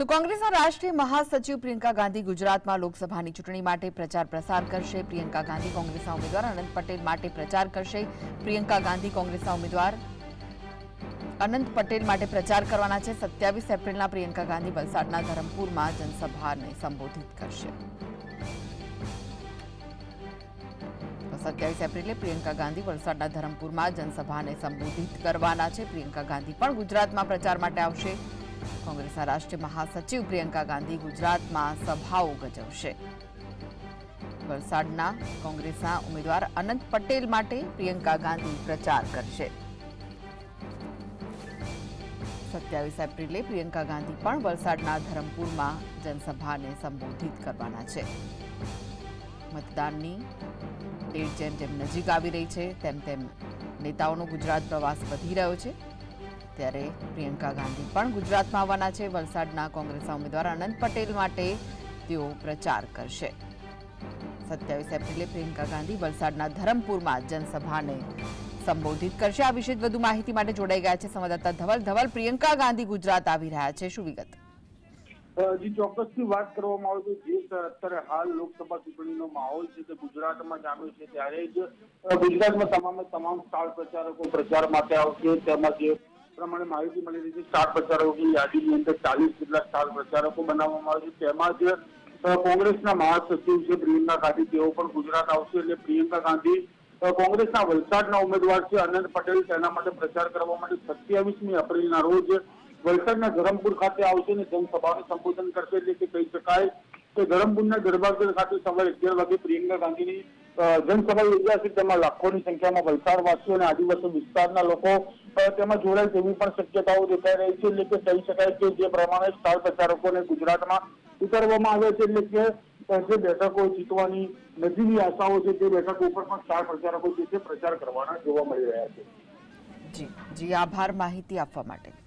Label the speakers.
Speaker 1: તો કોંગ્રેસના રાષ્ટ્રીય મહાસચિવ પ્રિયંકા ગાંધી ગુજરાતમાં લોકસભાની ચૂંટણી માટે પ્રચાર પ્રસાર કરશે. પ્રિયંકા ગાંધી કોંગ્રેસના ઉમેદવાર, અનંત પટેલ માટે પ્રચાર કરશે. પ્રિયંકા ગાંધી કોંગ્રેસના ઉમેદવાર, અનંત પટેલ માટે પ્રચાર કરવાના છે. સત્યાવીસ એપ્રિલના પ્રિયંકા ગાંધી વલસાડના ધરમપુરમાં જનસભાને સંબોધિત કરશે. સત્યાવીસ એપ્રિલે પ્રિયંકા ગાંધી વલસાડના ધરમપુરમાં જનસભાને સંબોધિત કરવાના છે. પ્રિયંકા ગાંધી પણ ગુજરાતમાં પ્રચાર માટે આવશે. કોંગ્રેસના રાષ્ટ્રીય મહાસચિવ પ્રિયંકા ગાંધી ગુજરાતમાં સભાઓ ગજવશે. વલસાડના કોંગ્રેસના ઉમેદવાર અનંત પટેલ માટે પ્રિયંકા ગાંધી પ્રચાર કરશે. સત્યાવીસ એપ્રિલે પ્રિયંકા ગાંધી પણ વલસાડના ધરમપુરમાં જનસભાને સંબોધિત કરવાના છે. મતદાનની ડેટ જેમ જેમ નજીક આવી રહી છે, તેમ તેમ નેતાઓનો ગુજરાત પ્રવાસ વધી રહ્યો છે. ત્યારે પ્રિયંકા ગાંધી પણ ગુજરાતમાં આવવાના છે. વલસાડના કોંગ્રેસના ઉમેદવાર અનંત પટેલ માટે તેઓ પ્રચાર કરશે. સત્યાવીસ એપ્રિલે પ્રિયંકા ગાંધી વલસાડના ધરમપુરમાં જનસભાને સંબોધિત કરશે. આ વિશે વધુ માહિતી માટે જોડાઈ ગયા છે સંવાદદાતા ધવલ. ધવલ, પ્રિયંકા ગાંધી ગુજરાત આવી રહ્યા છે. શું વિગત?
Speaker 2: જી, ચોક્કસથી વાત કરવામાં આવે તો જે અત્યારે હાલ લોકસભા ચૂંટણીનો માહોલ છે તે ગુજરાતમાં જામ્યો છે. ત્યારે જ ગુજરાતમાં તમામે તમામ સ્ટાર પ્રચારકો પ્રચાર માટે આવશે. તેમાં પ્રમાણે માહિતી મળી રહી છે. સ્ટાર પ્રચારકોની યાદીની અંદર ચાલીસ જેટલા સ્ટાર પ્રચારકો બનાવવામાં આવે છે. તેમાં જ કોંગ્રેસના મહાસચિવ છે પ્રિયંકા ગાંધી, તેઓ પણ ગુજરાત આવશે એટલે પ્રિયંકા ગાંધી કોંગ્રેસના વલસાડના ઉમેદવાર છે. અનંત પટેલ તેના માટે પ્રચાર કરવા માટે સત્યાવીસમી એપ્રિલના રોજ વલસાડના ધરમપુર ખાતે આવશે અને જનસભાને સંબોધન કરશે. એટલે કે કહી શકાય કે ધરમપુરના દરબારગઢ ખાતે સવારે અગિયાર વાગે પ્રિયંકા ગાંધીની જનસભા યોજાશે તેમાં લાખોની સંખ્યામાં વલસાડવાસીઓ અને આદિવાસી વિસ્તારના લોકો તેમાં જોડાય તેવી પણ શક્યતાઓ દેખાઈ રહી છે. એટલે કે કહી શકાય કે જે પ્રમાણે સ્ટાર પ્રચારકોને ગુજરાતમાં ઉતારવામાં આવ્યા છે. એટલે કે જે બેઠકો જીતવાની નજીવી આશાઓ છે, તે બેઠકો ઉપર પણ સ્ટાર પ્રચારકો જે છે પ્રચાર કરવાના જોવા મળી રહ્યા છે.
Speaker 1: જી જી, આભાર માહિતી આપવા માટે.